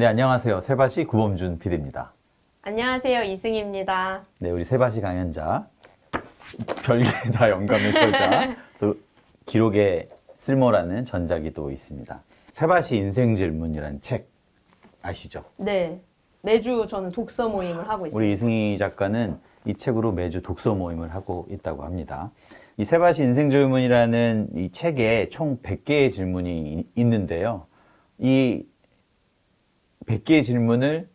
네, 안녕하세요. 세바시 구범준 PD입니다. 안녕하세요. 이승입니다. 네, 우리 세바시 강연자. 별개다 영감의 저자. 또 기록의 쓸모라는 전작이 또 있습니다. 세바시 인생 질문이라는 책 아시죠? 네. 매주 저는 독서 모임을 하고 있습니다. 우리 이승희 작가는 이 책으로 매주 독서 모임을 하고 있다고 합니다. 이 세바시 인생 질문이라는 이 책에 총 100개의 질문이 이- 있는데요. 이 100개의 질문을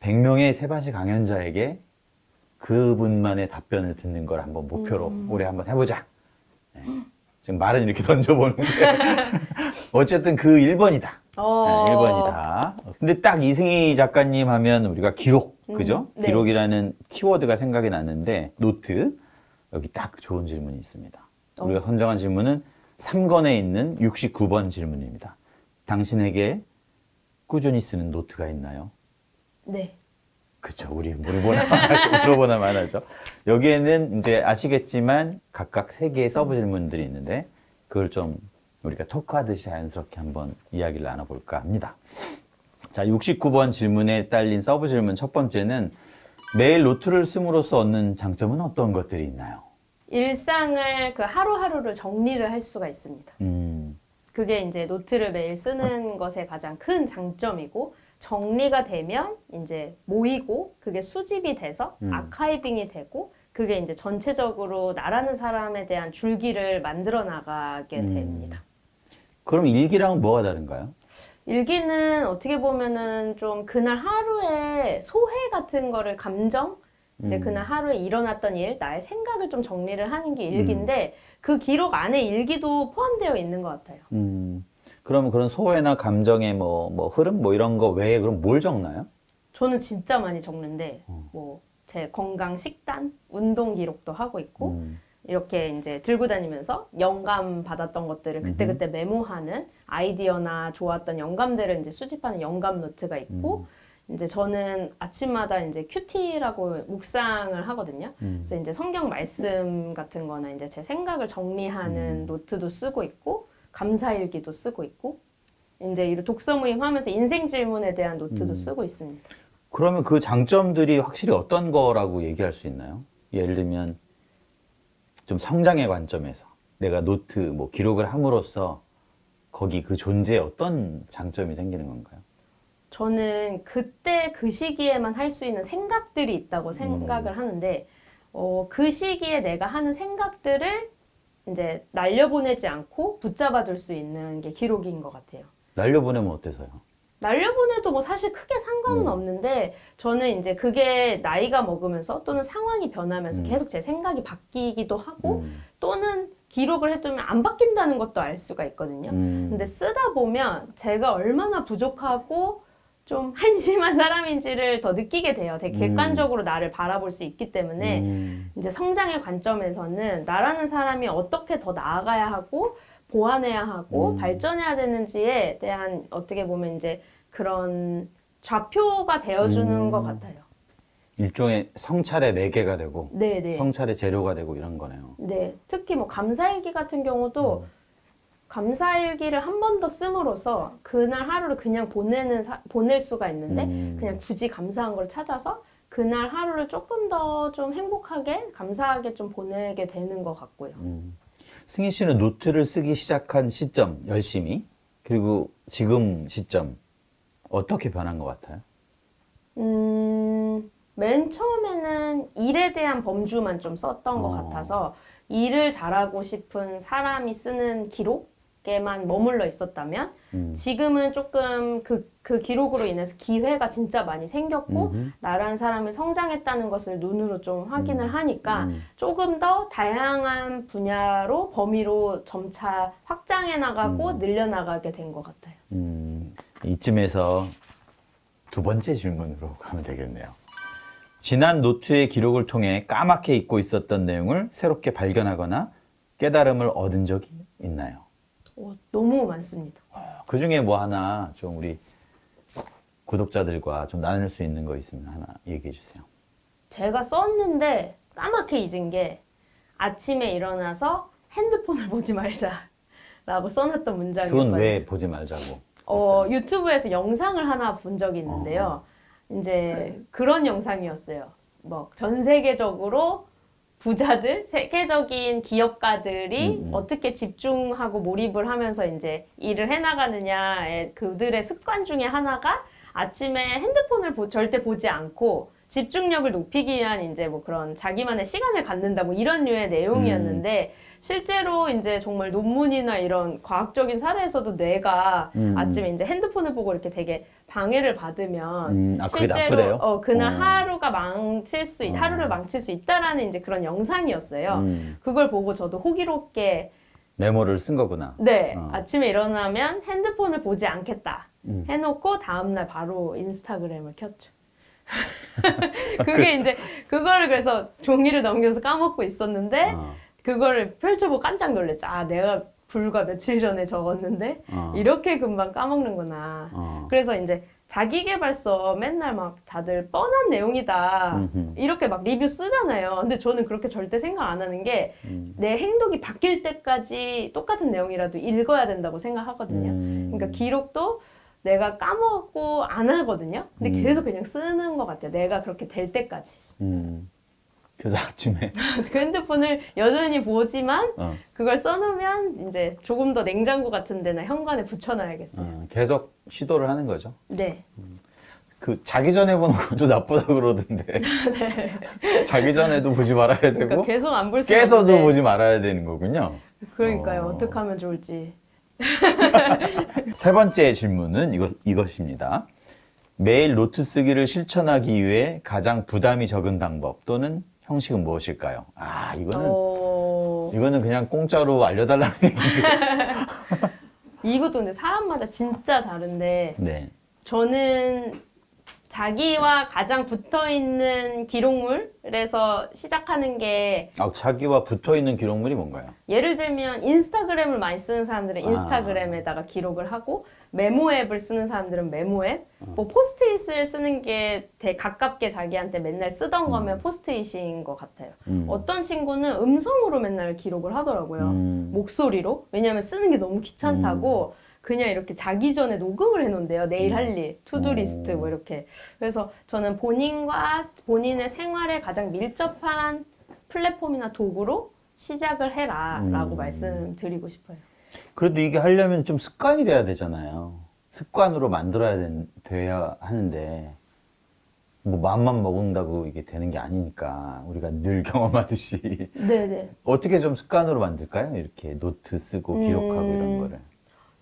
100명의 세바시 강연자에게 그분만의 답변을 듣는 걸 한번 목표로 올해 한번 해보자. 네. 지금 말은 이렇게 던져보는데 어쨌든 그 1번이다. 어. 네, 1번이다. 근데 딱 이승희 작가님 하면 우리가 기록, 그죠? 네. 기록이라는 키워드가 생각이 나는데, 노트. 여기 딱 좋은 질문이 있습니다. 어. 우리가 선정한 질문은 3권에 있는 69번 질문입니다. 당신에게 꾸준히 쓰는 노트가 있나요? 네. 그쵸. 우리 물어보나 마나죠. 물어보나 마나죠. 여기에는 이제 아시겠지만 각각 세 개의 서브 질문들이 있는데 그걸 좀 우리가 토크하듯이 자연스럽게 한번 이야기를 나눠볼까 합니다. 자, 69번 질문에 딸린 서브 질문 첫 번째는 매일 노트를 씀으로써 얻는 장점은 어떤 것들이 있나요? 일상을 그 하루하루를 정리를 할 수가 있습니다. 음, 그게 이제 노트를 매일 쓰는 것의 가장 큰 장점이고 정리가 되면 이제 모이고 그게 수집이 돼서 음. 아카이빙이 되고 그게 이제 전체적으로 나라는 사람에 대한 줄기를 만들어 나가게 음. 됩니다. 그럼 일기랑은 뭐가 다른가요? 일기는 어떻게 보면은 좀 그날 하루의 소회 같은 거를 감정 이제 음. 그날 하루에 일어났던 일, 나의 생각을 좀 정리를 하는 게 일기인데 음. 그 기록 안에 일기도 포함되어 있는 것 같아요. 음, 그러면 그런 소외나 감정의 뭐, 뭐 흐름 뭐 이런 거 외에 그럼 뭘 적나요? 저는 진짜 많이 적는데 어. 뭐제 건강 식단, 운동 기록도 하고 있고 음, 이렇게 이제 들고 다니면서 영감 받았던 것들을 그때그때 메모하는 아이디어나 좋았던 영감들을 이제 수집하는 영감 노트가 있고 음. 이제 저는 아침마다 이제 큐티라고 묵상을 하거든요. 음. 그래서 이제 성경 말씀 같은 거나 이제 제 생각을 정리하는 음. 노트도 쓰고 있고 감사일기도 쓰고 있고 이제 이 독서 모임 하면서 인생 질문에 대한 노트도 음. 쓰고 있습니다. 그러면 그 장점들이 확실히 어떤 거라고 얘기할 수 있나요? 예를 들면 좀 성장의 관점에서 내가 노트 뭐 기록을 함으로써 거기 그 존재에 어떤 장점이 생기는 건가요? 저는 그때 그 시기에만 할 수 있는 생각들이 있다고 음. 생각을 하는데 어, 그 시기에 내가 하는 생각들을 이제 날려보내지 않고 붙잡아둘 수 있는 게 기록인 것 같아요. 날려보내면 어때서요? 날려보내도 뭐 사실 크게 상관은 음. 없는데 저는 이제 그게 나이가 먹으면서 또는 상황이 변하면서 음. 계속 제 생각이 바뀌기도 하고 음, 또는 기록을 해두면 안 바뀐다는 것도 알 수가 있거든요. 음, 근데 쓰다 보면 제가 얼마나 부족하고 좀 한심한 사람인지를 더 느끼게 돼요. 되게 음. 객관적으로 나를 바라볼 수 있기 때문에 음, 이제 성장의 관점에서는 나라는 사람이 어떻게 더 나아가야 하고 보완해야 하고 음. 발전해야 되는지에 대한 어떻게 보면 이제 그런 좌표가 되어주는 음. 것 같아요. 일종의 성찰의 매개가 되고 네네. 성찰의 재료가 되고 이런 거네요. 네. 특히 뭐 감사일기 같은 경우도 음. 감사일기를 한 번 더 씀으로써 그날 하루를 그냥 보내는 사- 보낼 수가 있는데 음. 그냥 굳이 감사한 걸 찾아서 그날 하루를 조금 더 좀 행복하게 감사하게 좀 보내게 되는 것 같고요. 음. 승희 씨는 노트를 쓰기 시작한 시점 열심히 그리고 지금 시점 어떻게 변한 것 같아요? 음, 맨 처음에는 일에 대한 범주만 좀 썼던 것 어. 같아서 일을 잘하고 싶은 사람이 쓰는 기록 에만 머물러 있었다면 음. 지금은 조금 그, 그 기록으로 인해서 기회가 진짜 많이 생겼고 음흠. 나란 사람이 성장했다는 것을 눈으로 좀 확인을 음. 하니까 음. 조금 더 다양한 분야로 범위로 점차 확장해 나가고 음. 늘려나가게 된 것 같아요. 음, 이쯤에서 두 번째 질문으로 가면 되겠네요. 지난 노트의 기록을 통해 까맣게 잊고 있었던 내용을 새롭게 발견하거나 깨달음을 얻은 적이 있나요? 오, 너무 많습니다. 그 중에 뭐 하나 좀 우리 구독자들과 좀 나눌 수 있는 거 있으면 하나 얘기해 주세요. 제가 썼는데 까맣게 잊은 게 아침에 일어나서 핸드폰을 보지 말자라고 써놨던 문장이었거든요. 그건 왜 보지 말자고? 어, 유튜브에서 영상을 하나 본 적이 있는데요. 이제 그런 영상이었어요. 뭐 전 세계적으로 부자들, 세계적인 기업가들이 음, 음. 어떻게 집중하고 몰입을 하면서 이제 일을 해나가느냐의 그들의 습관 중에 하나가 아침에 핸드폰을 보- 절대 보지 않고 집중력을 높이기 위한 이제 뭐 그런 자기만의 시간을 갖는다 뭐 이런 류의 내용이었는데 실제로 이제 정말 논문이나 이런 과학적인 사례에서도 뇌가 음. 아침에 이제 핸드폰을 보고 이렇게 되게 방해를 받으면 음, 아 실제로? 어, 그날 어. 하루가 망칠 수 있- 어. 하루를 망칠 수 있다라는 이제 그런 영상이었어요. 음, 그걸 보고 저도 호기롭게 메모를 쓴 거구나. 네 어. 아침에 일어나면 핸드폰을 보지 않겠다 음. 해놓고 다음날 바로 인스타그램을 켰죠. 그게 이제 그거를 그래서 종이를 넘겨서 까먹고 있었는데 어, 그거를 펼쳐보고 깜짝 놀랐죠. 아 내가 불과 며칠 전에 적었는데 어, 이렇게 금방 까먹는구나. 어. 그래서 이제 자기계발서 맨날 막 다들 뻔한 내용이다. 음흠. 이렇게 막 리뷰 쓰잖아요. 근데 저는 그렇게 절대 생각 안 하는 게 내 음. 행동이 바뀔 때까지 똑같은 내용이라도 읽어야 된다고 생각하거든요. 음. 그러니까 기록도 내가 까먹고 안 하거든요. 근데 음. 계속 그냥 쓰는 것 같아요. 내가 그렇게 될 때까지. 음. 그래서 아침에 그 핸드폰을 여전히 보지만 어, 그걸 써놓으면 이제 조금 더 냉장고 같은 데나 현관에 붙여놔야겠어요. 어, 계속 시도를 하는 거죠. 네. 그 자기 전에 보는 것도 나쁘다 그러던데. 자기 전에도 보지 말아야 되고 네. 그러니까 계속 안 볼 수 깨서도 보지 말아야 되는 거군요. 그러니까요. 어. 어... 떻게 하면 좋을지. 세 번째 질문은 이것, 이것입니다. 매일 노트 쓰기를 실천하기 위해 가장 부담이 적은 방법 또는 형식은 무엇일까요? 아, 이거는 어... 이거는 그냥 공짜로 알려달라는 얘기. 이것도 근데 사람마다 진짜 다른데 네. 저는 자기와 가장 붙어 있는 기록물에서 시작하는 게 아, 자기와 붙어 있는 기록물이 뭔가요? 예를 들면 인스타그램을 많이 쓰는 사람들은 아. 인스타그램에다가 기록을 하고 메모 앱을 쓰는 사람들은 메모 앱, 어. 뭐 포스트잇을 쓰는 게 되게 가깝게 자기한테 맨날 쓰던 거면 포스트잇인 것 같아요. 음. 어떤 친구는 음성으로 맨날 기록을 하더라고요. 음. 목소리로 왜냐하면 쓰는 게 너무 귀찮다고 그냥 이렇게 자기 전에 녹음을 해놓은대요 내일 음. 할일 투두 리스트 오. 뭐 이렇게 그래서 저는 본인과 본인의 생활에 가장 밀접한 플랫폼이나 도구로 시작을 해라라고 음. 말씀드리고 싶어요. 그래도 이게 하려면 좀 습관이 돼야 되잖아요. 습관으로 만들어야 된, 돼야 하는데, 뭐, 마음만 먹는다고 이게 되는 게 아니니까, 우리가 늘 경험하듯이. 네네. 어떻게 좀 습관으로 만들까요? 이렇게 노트 쓰고 기록하고 음. 이런 거를.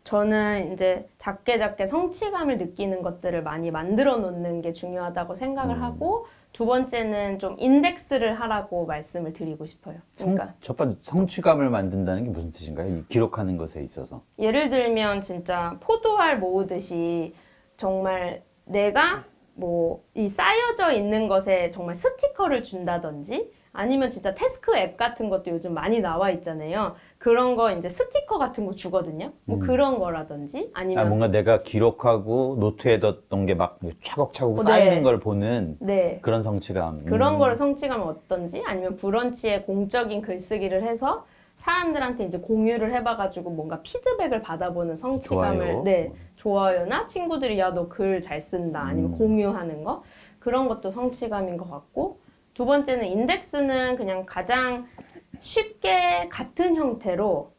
저는 이제 작게 작게 성취감을 느끼는 것들을 많이 만들어 놓는 게 중요하다고 생각을 음. 하고 두 번째는 좀 인덱스를 하라고 말씀을 드리고 싶어요. 성, 그러니까 첫 번째, 성취감을 만든다는 게 무슨 뜻인가요? 이 기록하는 것에 있어서. 예를 들면 진짜 포도알 모으듯이 정말 내가 뭐 이 쌓여져 있는 것에 정말 스티커를 준다든지 아니면 진짜 태스크 앱 같은 것도 요즘 많이 나와 있잖아요. 그런 거 이제 스티커 같은 거 주거든요. 뭐 음. 그런 거라든지 아, 아니면 뭔가 내가 기록하고 노트에 뒀던 게 막 차곡차곡 어, 쌓이는 네. 걸 보는 네. 그런 성취감. 그런 음. 거를 성취감을 얻던지 아니면 브런치에 공적인 글쓰기를 해서 사람들한테 이제 공유를 해봐가지고 뭔가 피드백을 받아보는 성취감을 좋아요. 네 좋아요나 친구들이 야 너 글 잘 쓴다 아니면 음. 공유하는 거 그런 것도 성취감인 것 같고 두 번째는 인덱스는 그냥 가장 쉽게 같은 형태로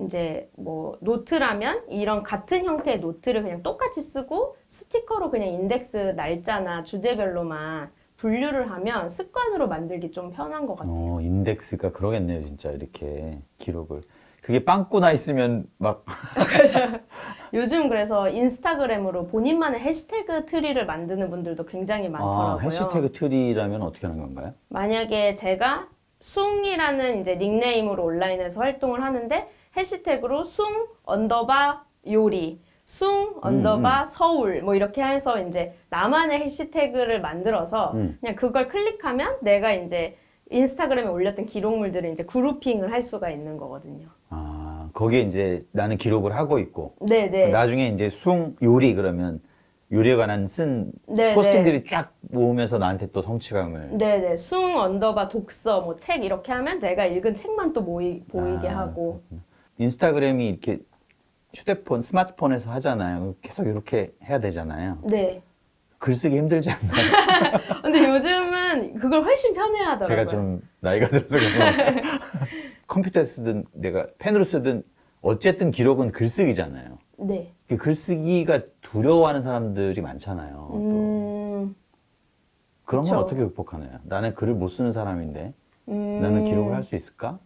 이제 뭐 노트라면 이런 같은 형태의 노트를 그냥 똑같이 쓰고 스티커로 그냥 인덱스 날짜나 주제별로만 분류를 하면 습관으로 만들기 좀 편한 것 같아요. 어, 인덱스가 그러겠네요, 진짜 이렇게 기록을. 그게 빵꾸 나 있으면 막 요즘 그래서 인스타그램으로 본인만의 해시태그 트리를 만드는 분들도 굉장히 많더라고요. 아, 해시태그 트리라면 어떻게 하는 건가요? 만약에 제가 숭이라는 이제 닉네임으로 온라인에서 활동을 하는데 해시태그로 숭 언더바 요리 숭 언더바 서울 뭐 이렇게 해서 이제 나만의 해시태그를 만들어서 음. 그냥 그걸 클릭하면 내가 이제 인스타그램에 올렸던 기록물들을 이제 그룹핑을 할 수가 있는 거거든요. 아, 거기에 이제 나는 기록을 하고 있고 네, 네. 나중에 이제 숭 요리 그러면 요리에 관한 쓴 네, 포스팅들이 쫙 모으면서 나한테 또 성취감을 네네 숭 언더바 독서 뭐 책 이렇게 하면 내가 읽은 책만 또 모이, 보이게 아, 하고 인스타그램이 이렇게 휴대폰, 스마트폰에서 하잖아요. 계속 이렇게 해야 되잖아요. 네. 글쓰기 힘들지 않나요? 근데 요즘은 그걸 훨씬 편해하더라고요. 제가 좀 나이가 들어서 그런 컴퓨터에 쓰든 내가 펜으로 쓰든 어쨌든 기록은 글쓰기잖아요. 네. 그 글쓰기가 두려워하는 사람들이 많잖아요. 또 음, 그런 건 그쵸. 어떻게 극복하나요? 나는 글을 못 쓰는 사람인데 음, 나는 기록을 할 수 있을까?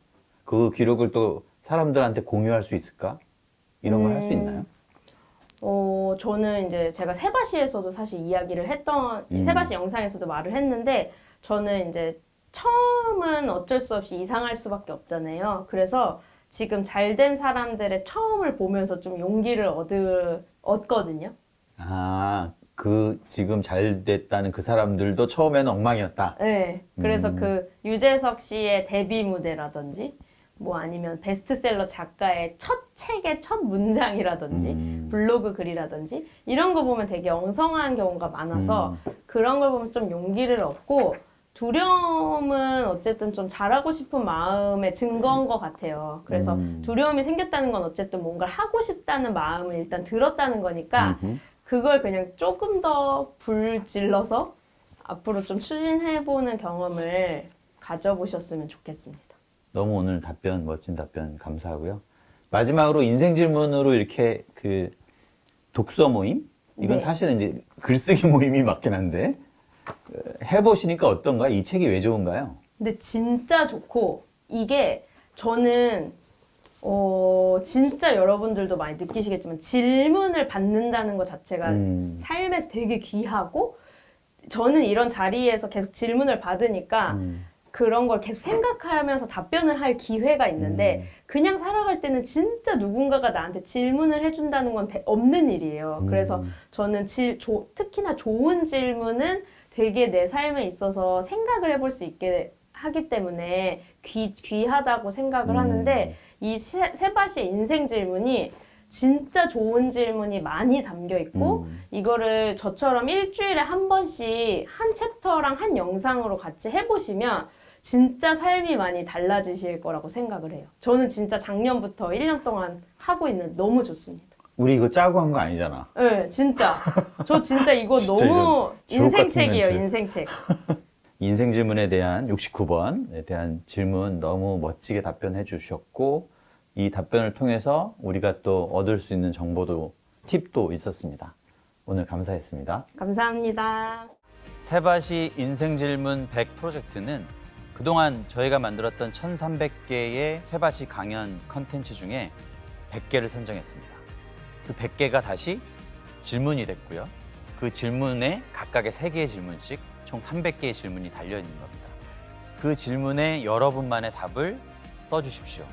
그 기록을 또 사람들한테 공유할 수 있을까? 이런 걸 할수 음. 있나요? 어, 저는 이제 제가 세바시에서도 사실 이야기를 했던, 이 음. 세바시 영상에서도 말을 했는데, 저는 이제 처음은 어쩔 수 없이 이상할 수밖에 없잖아요. 그래서 지금 잘 된 사람들의 처음을 보면서 좀 용기를 얻을, 얻거든요. 아, 그 지금 잘 됐다는 그 사람들도 처음에는 엉망이었다. 네. 그래서 음. 그 유재석 씨의 데뷔 무대라든지, 뭐 아니면 베스트셀러 작가의 첫 책의 첫 문장이라든지, 음. 블로그 글이라든지 이런 거 보면 되게 엉성한 경우가 많아서 음. 그런 걸 보면 좀 용기를 얻고 두려움은 어쨌든 좀 잘하고 싶은 마음의 증거인 것 같아요. 그래서 음. 두려움이 생겼다는 건 어쨌든 뭔가를 하고 싶다는 마음을 일단 들었다는 거니까 음흠. 그걸 그냥 조금 더 불질러서 앞으로 좀 추진해보는 경험을 가져보셨으면 좋겠습니다. 너무 오늘 답변 멋진 답변 감사하고요. 마지막으로 인생 질문으로 이렇게 그 독서 모임 이건 네. 사실은 이제 글쓰기 모임이 맞긴 한데 어, 해보시니까 어떤가요? 이 책이 왜 좋은가요? 근데 진짜 좋고 이게 저는 어 진짜 여러분들도 많이 느끼시겠지만 질문을 받는다는 것 자체가 음. 삶에서 되게 귀하고 저는 이런 자리에서 계속 질문을 받으니까 음. 그런 걸 계속 생각하면서 답변을 할 기회가 있는데 음. 그냥 살아갈 때는 진짜 누군가가 나한테 질문을 해준다는 건 대- 없는 일이에요. 그래서 음. 저는 질, 조- 특히나 좋은 질문은 되게 내 삶에 있어서 생각을 해볼 수 있게 하기 때문에 귀, 귀하다고 생각을 음. 하는데 이 세, 세바시의 인생 질문이 진짜 좋은 질문이 많이 담겨 있고 음. 이거를 저처럼 일주일에 한 번씩 한 챕터랑 한 영상으로 같이 해보시면 진짜 삶이 많이 달라지실 거라고 생각을 해요. 저는 진짜 작년부터 1년 동안 하고 있는 너무 좋습니다. 우리 이거 짜고 한 거 아니잖아. 네, 진짜. 저 진짜 이거 진짜 너무 이런 주옥 같은 인생책이에요, 멘트. 인생책. 인생 질문에 대한 69번에 대한 질문 너무 멋지게 답변해 주셨고 이 답변을 통해서 우리가 또 얻을 수 있는 정보도 팁도 있었습니다. 오늘 감사했습니다. 감사합니다. 세바시 인생 질문 100 프로젝트는 그동안 저희가 만들었던 1300개의 세바시 강연 컨텐츠 중에 100개를 선정했습니다. 그 100개가 다시 질문이 됐고요. 그 질문에 각각의 3개의 질문씩 총 300개의 질문이 달려 있는 겁니다. 그 질문에 여러분만의 답을 써주십시오.